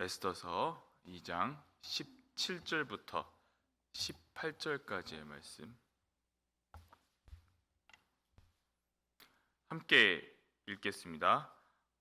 에스더서 2장 17절부터 18절까지의 말씀 함께 읽겠습니다.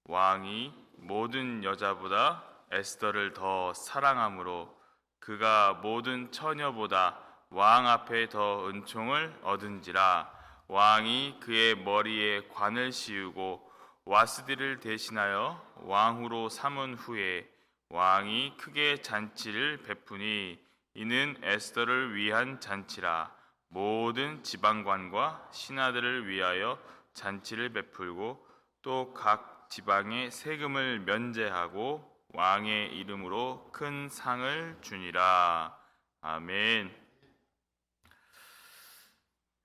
왕이 모든 여자보다 에스더를 더 사랑함으로 그가 모든 처녀보다 왕 앞에 더 은총을 얻은지라 왕이 그의 머리에 관을 씌우고 와스디를 대신하여 왕후로 삼은 후에 왕이 크게 잔치를 베푸니 이는 에스더를 위한 잔치라 모든 지방관과 신하들을 위하여 잔치를 베풀고 또 각 지방의 세금을 면제하고 왕의 이름으로 큰 상을 주니라 아멘.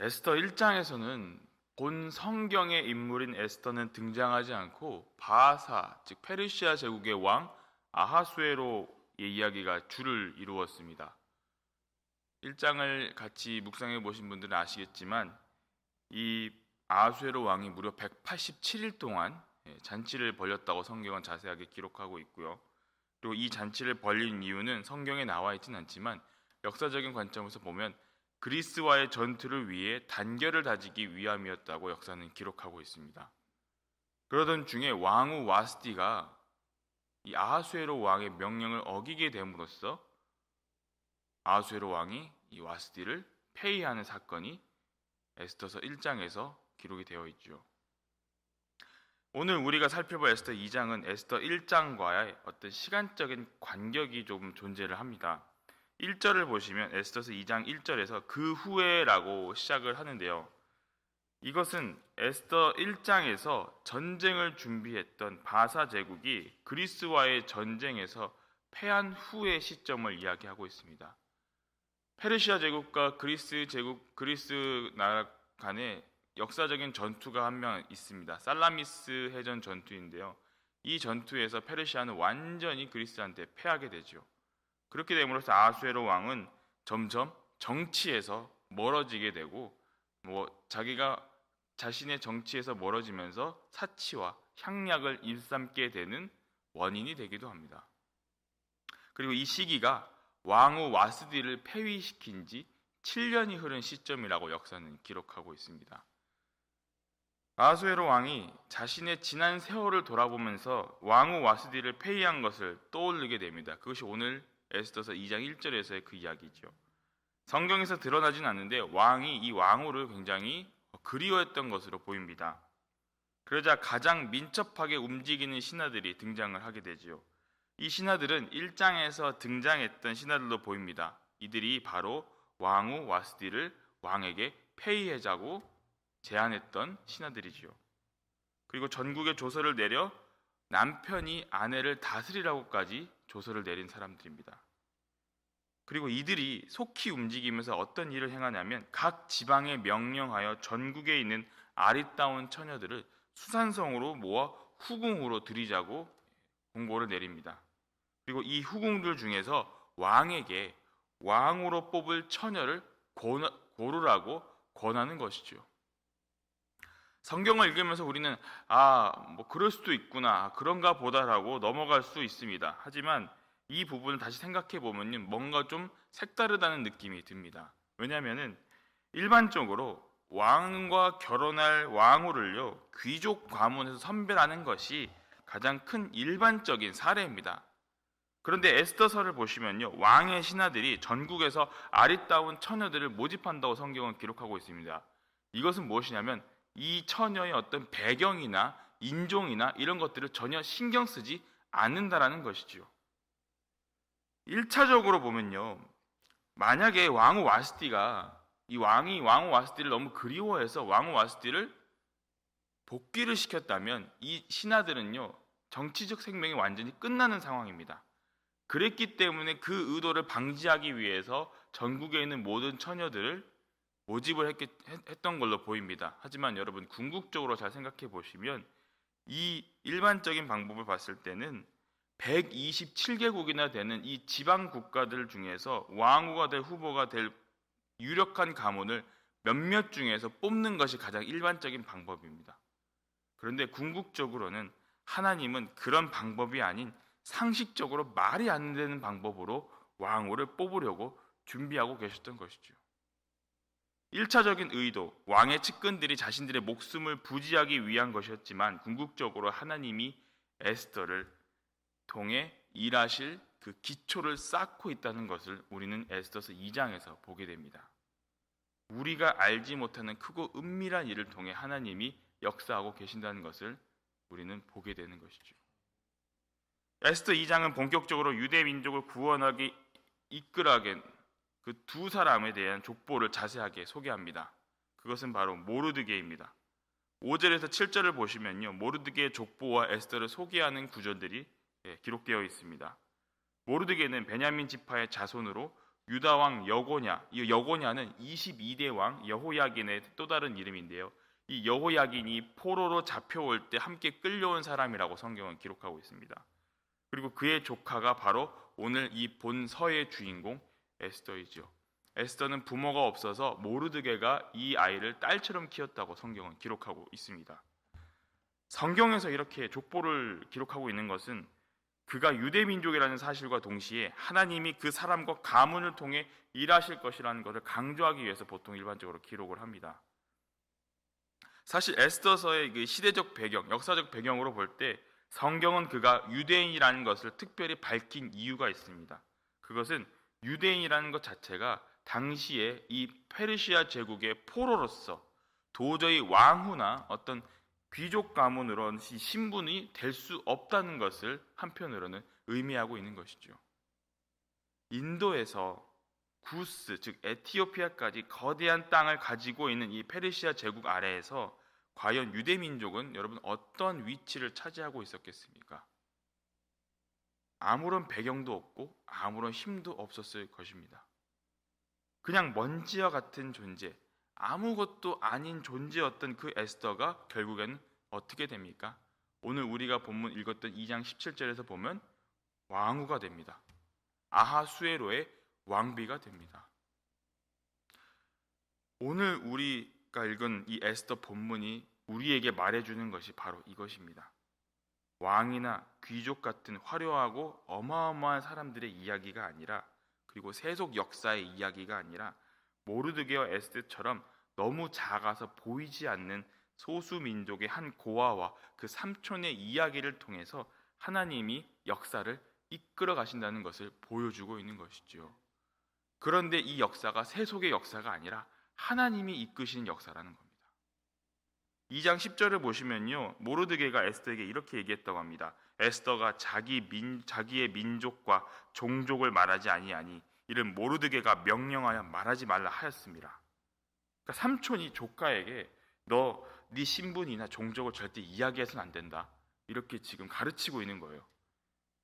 에스더 1장에서는 본 성경의 인물인 에스더는 등장하지 않고 바하사 즉 페르시아 제국의 왕 아하수에로의 이야기가 줄을 이루었습니다. 1장을 같이 묵상해 보신 분들은 아시겠지만 이 아하수에로 왕이 무려 187일 동안 예, 잔치를 벌였다고 성경은 자세하게 기록하고 있고요. 그리고 이 잔치를 벌린 이유는 성경에 나와 있지는 않지만 역사적인 관점에서 보면 그리스와의 전투를 위해 단결을 다지기 위함이었다고 역사는 기록하고 있습니다. 그러던 중에 왕후 와스티가 이 아하수에로 왕의 명령을 어기게 됨으로써 아하수에로 왕이 이 와스티를 폐위하는 사건이 에스더서 1장에서 기록이 되어 있죠. 오늘 우리가 살펴볼 에스더 2장은 에스더 1장과의 어떤 시간적인 관격이 조금 존재를 합니다. 1절을 보시면 에스더서 2장 1절에서 그 후에라고 시작을 하는데요. 이것은 에스더 1장에서 전쟁을 준비했던 바사 제국이 그리스와의 전쟁에서 패한 후의 시점을 이야기하고 있습니다. 페르시아 제국과 그리스 제국 그리스 나라 간에 역사적인 전투가 한 명 있습니다. 살라미스 해전 전투인데요. 이 전투에서 페르시아는 완전히 그리스한테 패하게 되죠. 그렇게 됨으로써 아수에로 왕은 점점 정치에서 멀어지게 되고 뭐 자기가 자신의 정치에서 멀어지면서 사치와 향락을 일삼게 되는 원인이 되기도 합니다. 그리고 이 시기가 왕후 와스디를 폐위시킨 지 7년이 흐른 시점이라고 역사는 기록하고 있습니다. 아수에로 왕이 자신의 지난 세월을 돌아보면서 왕후 와스디를 폐위한 것을 떠올리게 됩니다. 그것이 오늘 에스더서 2장 1절에서의 그 이야기죠. 성경에서 드러나진 않는데 왕이 이 왕후를 굉장히 그리워했던 것으로 보입니다. 그러자 가장 민첩하게 움직이는 신하들이 등장을 하게 되지요. 이 신하들은 1장에서 등장했던 신하들로 보입니다. 이들이 바로 왕후 와스디를 왕에게 폐위하자고 제안했던 신하들이지요. 그리고 전국에 조서를 내려 남편이 아내를 다스리라고까지 조서를 내린 사람들입니다. 그리고 이들이 속히 움직이면서 어떤 일을 행하냐면 각 지방에 명령하여 전국에 있는 아리따운 처녀들을 수산성으로 모아 후궁으로 들이자고 공고를 내립니다. 그리고 이 후궁들 중에서 왕에게 왕으로 뽑을 처녀를 고르라고 권하는 것이죠. 성경을 읽으면서 우리는 아, 뭐 그럴 수도 있구나. 그런가 보다라고 넘어갈 수 있습니다. 하지만 이 부분을 다시 생각해 보면 뭔가 좀 색다르다는 느낌이 듭니다. 왜냐하면은 일반적으로 왕과 결혼할 왕후를요 귀족 가문에서 선별하는 것이 가장 큰 일반적인 사례입니다. 그런데 에스더서를 보시면요 왕의 신하들이 전국에서 아리따운 처녀들을 모집한다고 성경은 기록하고 있습니다. 이것은 무엇이냐면 이 처녀의 어떤 배경이나 인종이나 이런 것들을 전혀 신경 쓰지 않는다라는 것이지요. 1차적으로 보면요. 만약에 왕후 와스티가 이 왕이 왕후 와스티를 너무 그리워해서 왕후 와스티를 복귀를 시켰다면 이 신하들은요. 정치적 생명이 완전히 끝나는 상황입니다. 그랬기 때문에 그 의도를 방지하기 위해서 전국에 있는 모든 처녀들을 모집을 했, 했던 걸로 보입니다. 하지만 여러분 궁극적으로 잘 생각해 보시면 이 일반적인 방법을 봤을 때는 127개국이나 되는 이 지방 국가들 중에서 왕후가 될 후보가 될 유력한 가문을 몇몇 중에서 뽑는 것이 가장 일반적인 방법입니다. 그런데 궁극적으로는 하나님은 그런 방법이 아닌 상식적으로 말이 안 되는 방법으로 왕후를 뽑으려고 준비하고 계셨던 것이죠. 1차적인 의도, 왕의 측근들이 자신들의 목숨을 부지하기 위한 것이었지만 궁극적으로 하나님이 에스더를 통해 일하실 그 기초를 쌓고 있다는 것을 우리는 에스더서 2장에서 보게 됩니다. 우리가 알지 못하는 크고 은밀한 일을 통해 하나님이 역사하고 계신다는 것을 우리는 보게 되는 것이죠. 에스더 2장은 본격적으로 유대 민족을 구원하기 이끌어가게 그두 사람에 대한 족보를 자세하게 소개합니다. 그것은 바로 모르드게입니다. 5절에서 7절을 보시면요. 모르드게의 족보와 에스더를 소개하는 구절들이 예, 기록되어 있습니다. 모르드게는 베냐민 지파의 자손으로 유다 왕 여고냐, 이 여고냐는 22대 왕 여호야긴의 또 다른 이름인데요. 이 여호야긴이 포로로 잡혀올 때 함께 끌려온 사람이라고 성경은 기록하고 있습니다. 그리고 그의 조카가 바로 오늘 이 본서의 주인공 에스더이죠. 에스더는 부모가 없어서 모르드게가 이 아이를 딸처럼 키웠다고 성경은 기록하고 있습니다. 성경에서 이렇게 족보를 기록하고 있는 것은 그가 유대 민족이라는 사실과 동시에 하나님이 그 사람과 가문을 통해 일하실 것이라는 것을 강조하기 위해서 보통 일반적으로 기록을 합니다. 사실 에스더서의 그 시대적 배경, 역사적 배경으로 볼 때 성경은 그가 유대인이라는 것을 특별히 밝힌 이유가 있습니다. 그것은 유대인이라는 것 자체가 당시에 이 페르시아 제국의 포로로서 도저히 왕후나 어떤 귀족 가문으로는 이 신분이 될 수 없다는 것을 한편으로는 의미하고 있는 것이죠. 인도에서 구스 즉 에티오피아까지 거대한 땅을 가지고 있는 이 페르시아 제국 아래에서 과연 유대 민족은 여러분 어떤 위치를 차지하고 있었겠습니까? 아무런 배경도 없고 아무런 힘도 없었을 것입니다. 그냥 먼지와 같은 존재, 아무것도 아닌 존재였던 그 에스더가 결국에는 어떻게 됩니까? 오늘 우리가 본문 읽었던 2장 17절에서 보면 왕후가 됩니다. 아하수에로의 왕비가 됩니다. 오늘 우리가 읽은 이 에스더 본문이 우리에게 말해주는 것이 바로 이것입니다. 왕이나 귀족 같은 화려하고 어마어마한 사람들의 이야기가 아니라 그리고 세속 역사의 이야기가 아니라 모르드게와 에스더처럼 너무 작아서 보이지 않는 소수 민족의 한 고아와 그 삼촌의 이야기를 통해서 하나님이 역사를 이끌어 가신다는 것을 보여주고 있는 것이죠. 그런데 이 역사가 세속의 역사가 아니라 하나님이 이끄시는 역사라는 겁니다. 2장 10절을 보시면요. 모르드게가 에스더에게 이렇게 얘기했다고 합니다. 에스더가 자기 민, 자기의 민족과 종족을 말하지 아니하니 이를 모르드게가 명령하여 말하지 말라 하였습니다. 그러니까 삼촌이 조카에게 너 네 신분이나 종족을 절대 이야기해서는 안 된다. 이렇게 지금 가르치고 있는 거예요.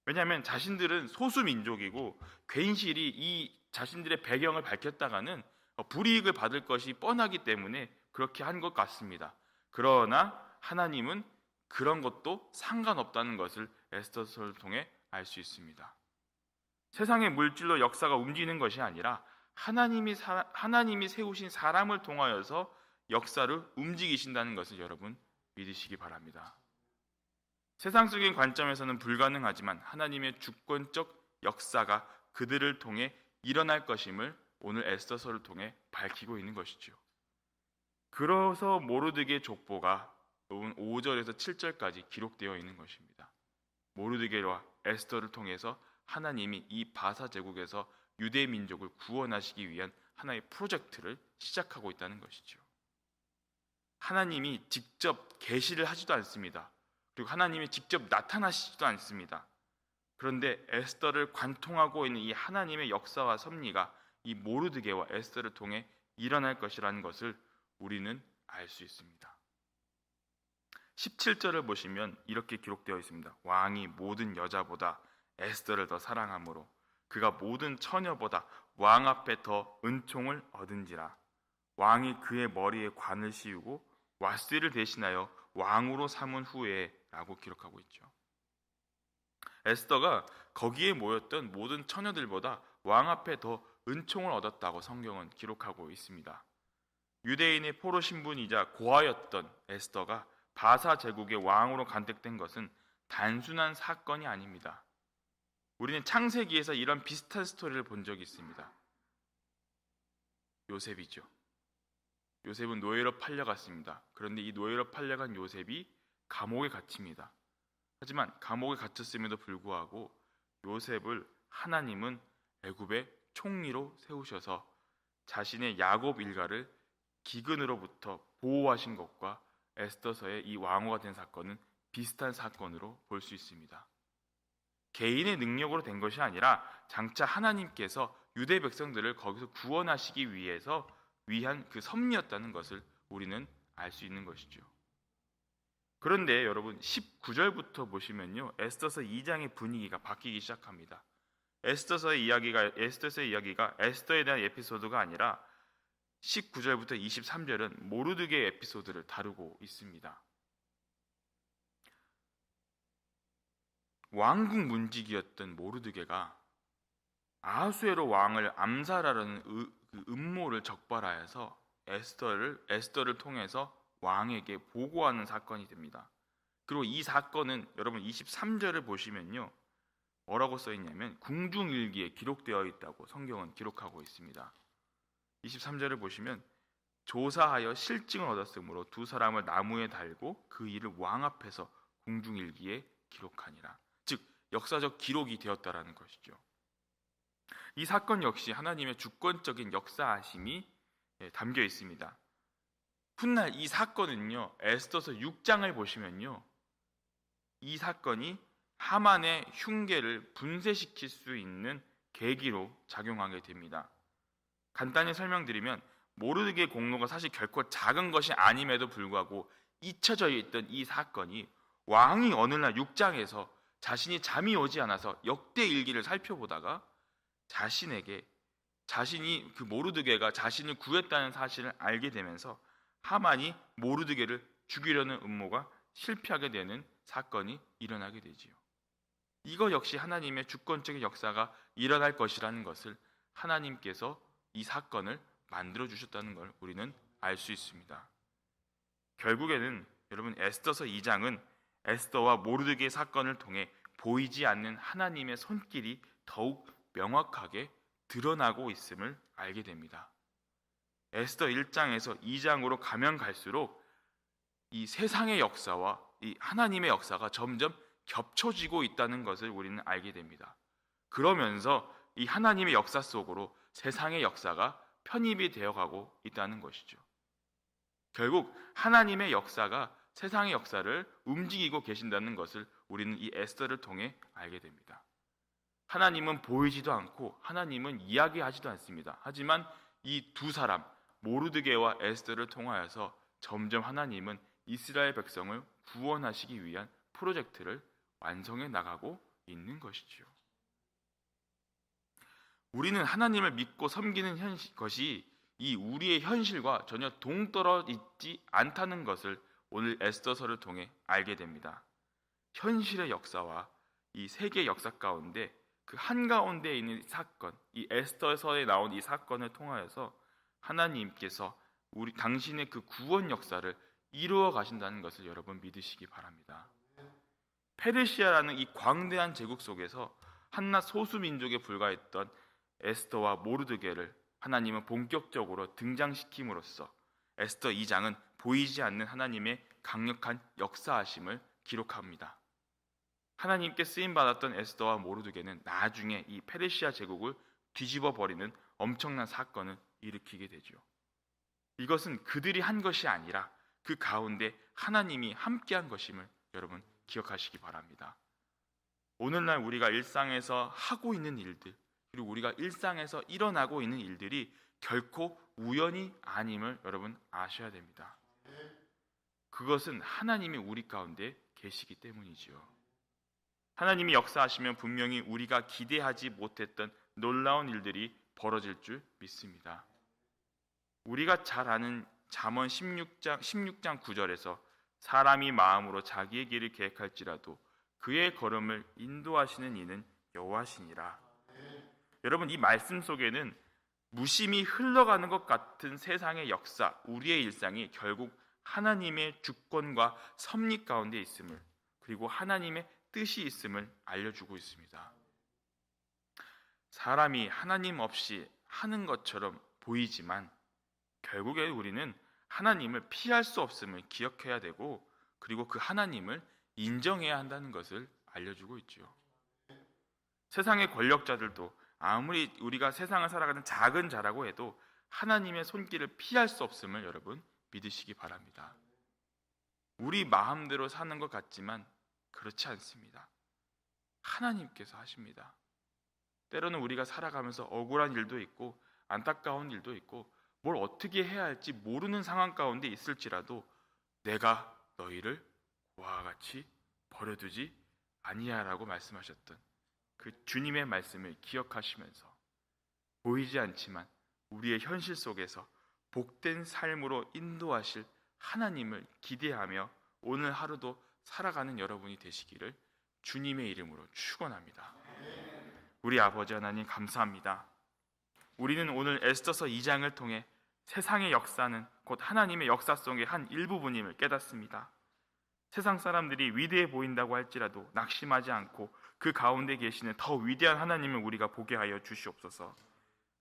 왜냐하면 자신들은 소수 민족이고 괜시리 이 자신들의 배경을 밝혔다가는 불이익을 받을 것이 뻔하기 때문에 그렇게 한 것 같습니다. 그러나 하나님은 그런 것도 상관없다는 것을 에스더서를 통해 알 수 있습니다. 세상의 물질로 역사가 움직이는 것이 아니라 하나님이 사, 하나님이 세우신 사람을 통하여서 역사를 움직이신다는 것을 여러분 믿으시기 바랍니다. 세상적인 관점에서는 불가능하지만 하나님의 주권적 역사가 그들을 통해 일어날 것임을 오늘 에스더서를 통해 밝히고 있는 것이죠. 그래서 모르드게 족보가 5절에서 7절까지 기록되어 있는 것입니다. 모르드게와 에스더를 통해서 하나님이 이 바사 제국에서 유대 민족을 구원하시기 위한 하나의 프로젝트를 시작하고 있다는 것이죠. 하나님이 직접 계시를 하지도 않습니다. 그리고 하나님이 직접 나타나시지도 않습니다. 그런데 에스더를 관통하고 있는 이 하나님의 역사와 섭리가 이 모르드게와 에스더를 통해 일어날 것이라는 것을 우리는 알 수 있습니다. 17절을 보시면 이렇게 기록되어 있습니다. 왕이 모든 여자보다 에스더를 더 사랑하므로 그가 모든 처녀보다 왕 앞에 더 은총을 얻은지라 왕이 그의 머리에 관을 씌우고 왓스를 대신하여 왕으로 삼은 후에라고 기록하고 있죠. 에스더가 거기에 모였던 모든 처녀들보다 왕 앞에 더 은총을 얻었다고 성경은 기록하고 있습니다. 유대인의 포로 신분이자 고아였던 에스더가 바사 제국의 왕으로 간택된 것은 단순한 사건이 아닙니다. 우리는 창세기에서 이런 비슷한 스토리를 본 적이 있습니다. 요셉이죠. 요셉은 노예로 팔려갔습니다. 그런데 이 노예로 팔려간 요셉이 감옥에 갇힙니다. 하지만 감옥에 갇혔음에도 불구하고 요셉을 하나님은 애굽의 총리로 세우셔서 자신의 야곱 일가를 기근으로부터 보호하신 것과 에스더서의 이 왕후가 된 사건은 비슷한 사건으로 볼 수 있습니다. 개인의 능력으로 된 것이 아니라 장차 하나님께서 유대 백성들을 거기서 구원하시기 위해서 위한 그 섭리였다는 것을 우리는 알 수 있는 것이죠. 그런데 여러분 19절부터 보시면요. 에스더서 2장의 분위기가 바뀌기 시작합니다. 에스더서의 이야기가 에스더서의 이야기가 에스더에 대한 에피소드가 아니라 19절부터 23절은 모르드게의 에피소드를 다루고 있습니다. 왕국 문직이었던 모르드게가 아하수에로 왕을 암살하려는 의- 그 음모를 적발하여서 에스더를 에스더를 통해서 왕에게 보고하는 사건이 됩니다. 그리고 이 사건은 여러분 23절을 보시면요. 뭐라고 써 있냐면 궁중일기에 기록되어 있다고 성경은 기록하고 있습니다. 23절을 보시면 조사하여 실증을 얻었으므로 두 사람을 나무에 달고 그 일을 왕 앞에서 궁중일기에 기록하니라. 즉 역사적 기록이 되었다라는 것이죠. 이 사건 역시 하나님의 주권적인 역사하심이 예, 담겨 있습니다. 훗날 이 사건은요 에스더서 6장을 보시면요 이 사건이 하만의 흉계를 분쇄시킬 수 있는 계기로 작용하게 됩니다. 간단히 설명드리면 모르드게 공로가 사실 결코 작은 것이 아님에도 불구하고 잊혀져 있던 이 사건이 왕이 어느 날 6장에서 자신이 잠이 오지 않아서 역대 일기를 살펴보다가 자신에게 자신이 그 모르드게가 자신을 구했다는 사실을 알게 되면서 하만이 모르드게를 죽이려는 음모가 실패하게 되는 사건이 일어나게 되지요. 이거 역시 하나님의 주권적인 역사가 일어날 것이라는 것을 하나님께서 이 사건을 만들어 주셨다는 걸 우리는 알 수 있습니다. 결국에는 여러분 에스더서 2장은 에스더와 모르드게 사건을 통해 보이지 않는 하나님의 손길이 더욱 명확하게 드러나고 있음을 알게 됩니다. 에스더 1장에서 2장으로 가면 갈수록 이 세상의 역사와 이 하나님의 역사가 점점 겹쳐지고 있다는 것을 우리는 알게 됩니다. 그러면서 이 하나님의 역사 속으로 세상의 역사가 편입이 되어가고 있다는 것이죠. 결국 하나님의 역사가 세상의 역사를 움직이고 계신다는 것을 우리는 이 에스더를 통해 알게 됩니다. 하나님은 보이지도 않고 하나님은 이야기하지도 않습니다. 하지만 이 두 사람 모르드게와 에스더를 통하여서 점점 하나님은 이스라엘 백성을 구원하시기 위한 프로젝트를 완성해 나가고 있는 것이지요. 우리는 하나님을 믿고 섬기는 현실, 것이 이 우리의 현실과 전혀 동떨어지지 않다는 것을 오늘 에스더서를 통해 알게 됩니다. 현실의 역사와 이 세계 역사 가운데 그 한가운데 있는 사건, 이 에스더서에 나온 이 사건을 통하여서 하나님께서 우리 당신의 그 구원 역사를 이루어 가신다는 것을 여러분 믿으시기 바랍니다. 페르시아라는 이 광대한 제국 속에서 한낱 소수 민족에 불과했던 에스더와 모르드게를 하나님은 본격적으로 등장시킴으로써 에스더 2장은 보이지 않는 하나님의 강력한 역사하심을 기록합니다. 하나님께 쓰임 받았던 에스더와 모르드게는 나중에 이 페르시아 제국을 뒤집어 버리는 엄청난 사건을 일으키게 되죠. 이것은 그들이 한 것이 아니라 그 가운데 하나님이 함께한 것임을 여러분 기억하시기 바랍니다. 오늘날 우리가 일상에서 하고 있는 일들 그리고 우리가 일상에서 일어나고 있는 일들이 결코 우연이 아님을 여러분 아셔야 됩니다. 그것은 하나님이 우리 가운데 계시기 때문이지요. 하나님이 역사하시면 분명히 우리가 기대하지 못했던 놀라운 일들이 벌어질 줄 믿습니다. 우리가 잘 아는 잠언 16장 16장 9절에서 사람이 마음으로 자기의 길을 계획할지라도 그의 걸음을 인도하시는 이는 여호와시니라. 여러분 이 말씀 속에는 무심히 흘러가는 것 같은 세상의 역사, 우리의 일상이 결국 하나님의 주권과 섭리 가운데 있음을 그리고 하나님의 뜻이 있음을 알려주고 있습니다. 사람이 하나님 없이 하는 것처럼 보이지만 결국에 우리는 하나님을 피할 수 없음을 기억해야 되고 그리고 그 하나님을 인정해야 한다는 것을 알려주고 있죠. 세상의 권력자들도 아무리 우리가 세상을 살아가는 작은 자라고 해도 하나님의 손길을 피할 수 없음을 여러분 믿으시기 바랍니다. 우리 마음대로 사는 것 같지만 그렇지 않습니다. 하나님께서 하십니다. 때로는 우리가 살아가면서 억울한 일도 있고 안타까운 일도 있고 뭘 어떻게 해야 할지 모르는 상황 가운데 있을지라도 내가 너희를 그와 같이 버려두지 아니야라고 말씀하셨던 그 주님의 말씀을 기억하시면서 보이지 않지만 우리의 현실 속에서 복된 삶으로 인도하실 하나님을 기대하며 오늘 하루도 살아가는 여러분이 되시기를 주님의 이름으로 축원합니다. 우리 아버지 하나님 감사합니다. 우리는 오늘 에스더서 2장을 통해 세상의 역사는 곧 하나님의 역사 속의 한 일부분임을 깨닫습니다. 세상 사람들이 위대해 보인다고 할지라도 낙심하지 않고 그 가운데 계시는 더 위대한 하나님을 우리가 보게 하여 주시옵소서.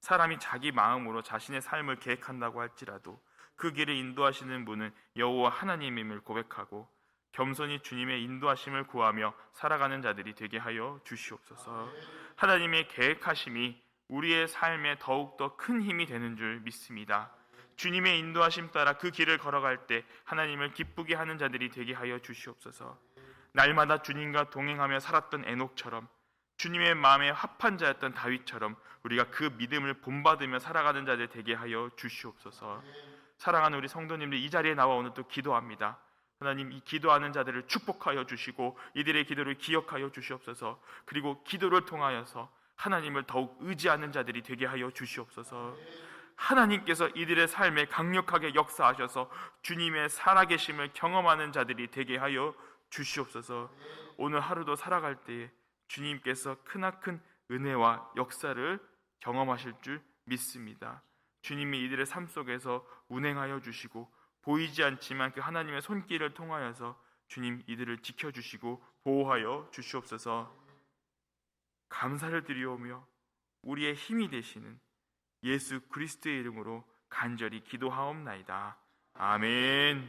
사람이 자기 마음으로 자신의 삶을 계획한다고 할지라도 그 길을 인도하시는 분은 여호와 하나님임을 고백하고 겸손히 주님의 인도하심을 구하며 살아가는 자들이 되게 하여 주시옵소서. 하나님의 계획하심이 우리의 삶에 더욱더 큰 힘이 되는 줄 믿습니다. 주님의 인도하심 따라 그 길을 걸어갈 때 하나님을 기쁘게 하는 자들이 되게 하여 주시옵소서. 날마다 주님과 동행하며 살았던 에녹처럼 주님의 마음에 합한 자였던 다윗처럼 우리가 그 믿음을 본받으며 살아가는 자들 되게 하여 주시옵소서. 사랑하는 우리 성도님들 이 자리에 나와 오늘 또 기도합니다. 하나님 이 기도하는 자들을 축복하여 주시고 이들의 기도를 기억하여 주시옵소서. 그리고 기도를 통하여서 하나님을 더욱 의지하는 자들이 되게 하여 주시옵소서. 하나님께서 이들의 삶에 강력하게 역사하셔서 주님의 살아계심을 경험하는 자들이 되게 하여 주시옵소서. 오늘 하루도 살아갈 때에 주님께서 크나큰 은혜와 역사를 경험하실 줄 믿습니다. 주님이 이들의 삶 속에서 운행하여 주시고 보이지 않지만 그 하나님의 손길을 통하여서 주님 이들을 지켜 주시고 보호하여 주시옵소서. 감사를 드리오며 우리의 힘이 되시는 예수 그리스도의 이름으로 간절히 기도하옵나이다. 아멘.